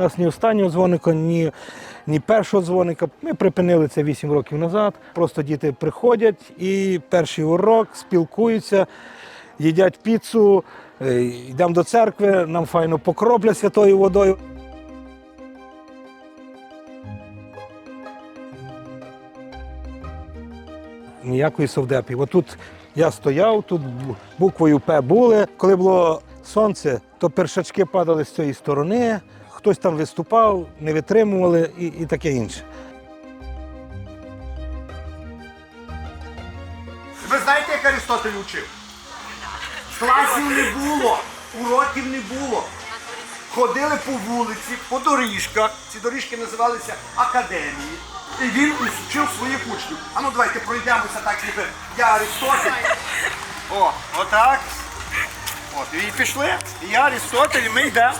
У нас ні останнього дзвоника, ні, ні першого дзвоника. Ми припинили це 8 років назад. Просто діти приходять і перший урок спілкуються, їдять піцу, е, йдемо до церкви, нам файно покроплять святою водою. ніякої совдепі. Отут я стояв, тут буквою П були. Коли було сонце, то першачки падали з цієї сторони, хтось там виступав, не витримували і, і таке інше. Ви знаєте, як Аристотель учив? Класів не було, уроків не було. Ходили по вулиці, по доріжках. Ці доріжки називалися академії. І він вчив своїх учнів. А ну давайте пройдемося так, ніби я Аристотель. О, отак. От, і пішли. Я Аристотель, ми йдемо.